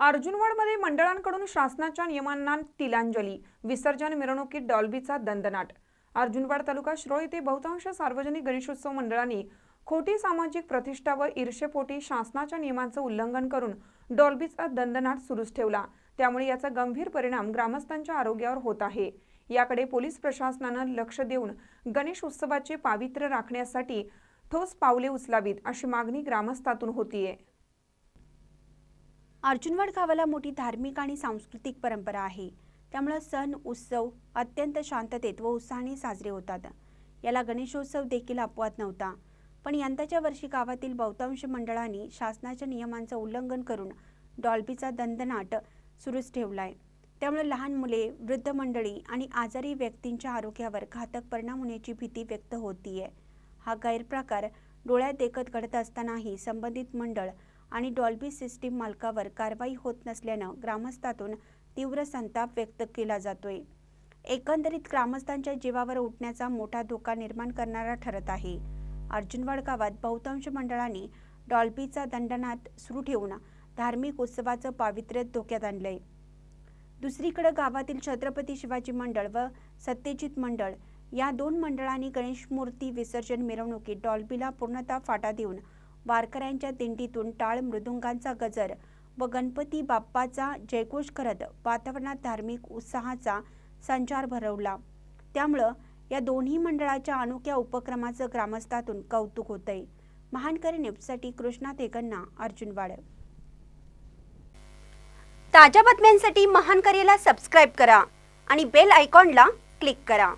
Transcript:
अर्जुनवाडमध्ये मंडळांकडून शासनाच्या नियमांना तिलांजली विसर्जन मिरवणुकीत डॉल्बीचा दंदनाट अर्जुनवाड तालुका श्रोळ येथे बहुतांश सार्वजनिक गणेशोत्सव मंडळांनी खोटी सामाजिक प्रतिष्ठा व ईर्षेपोटी शासनाच्या नियमांचं उल्लंघन करून डॉल्बीचा दंदनाट सुरूच ठेवला. त्यामुळे याचा गंभीर परिणाम ग्रामस्थांच्या आरोग्यावर होत आहे. याकडे पोलीस प्रशासनानं लक्ष देऊन गणेश उत्सवाचे पावित्र्य राखण्यासाठी ठोस पावले उचलावीत अशी मागणी ग्रामस्थातून होतीये. अर्जुनवाड गावाला मोठी धार्मिक आणि सांस्कृतिक परंपरा आहे. त्यामुळं सण उत्सव अत्यंत शांततेत व उत्साहाने साजरे होतात. याला गणेशोत्सव देखील अपवाद नव्हता. पण यंदाच्या वर्षी गावातील बहुतांश मंडळांनी शासनाच्या नियमांचं उल्लंघन करून डॉल्बीचा दंदनाट सुरूच ठेवलाय. त्यामुळे लहान मुले वृद्ध मंडळी आणि आजारी व्यक्तींच्या आरोग्यावर घातक परिणाम होण्याची भीती व्यक्त होतीये. हा गैरप्रकार डोळ्यात देखत घडत असतानाही संबंधित मंडळ आणि डॉल्बी सिस्टीम मालकावर कारवाई होत नसल्यानं ग्रामस्थातून तीव्र संताप व्यक्त केला जातोय. एकंदरीत ग्रामस्थांच्या जीवावर उठण्याचा मोठा धोका निर्माण करणारा ठरत आहे. अर्जुनवाड गावात बहुतांश मंडळांनी डॉल्बीचा दंडनात सुरू ठेवून धार्मिक उत्सवाचं पावित्र्य धोक्यात आणलंय. दुसरीकडे गावातील छत्रपती शिवाजी मंडळ व सत्यजित मंडळ या दोन मंडळांनी गणेश मूर्ती विसर्जन मिरवणुकीत डॉल्बीला पूर्णतः फाटा देऊन वारकऱ्यांच्या दिंडीतून टाळ मृदुंगांचा गजर व गणपती बाप्पाचा जयघोष करत वातावरणात धार्मिक उत्साहाचा संचार भरवला. त्यामुळं या दोन्ही मंडळाच्या अनोख्या उपक्रमाचं ग्रामस्थातून कौतुक होतंय. महानकरी न्यूजसाठी कृष्णा तेकन्ना अर्जुनवाड ताज्या बातम्यांसाठी महानकरीला सबस्क्राईब करा आणि बेल आयकॉनला क्लिक करा.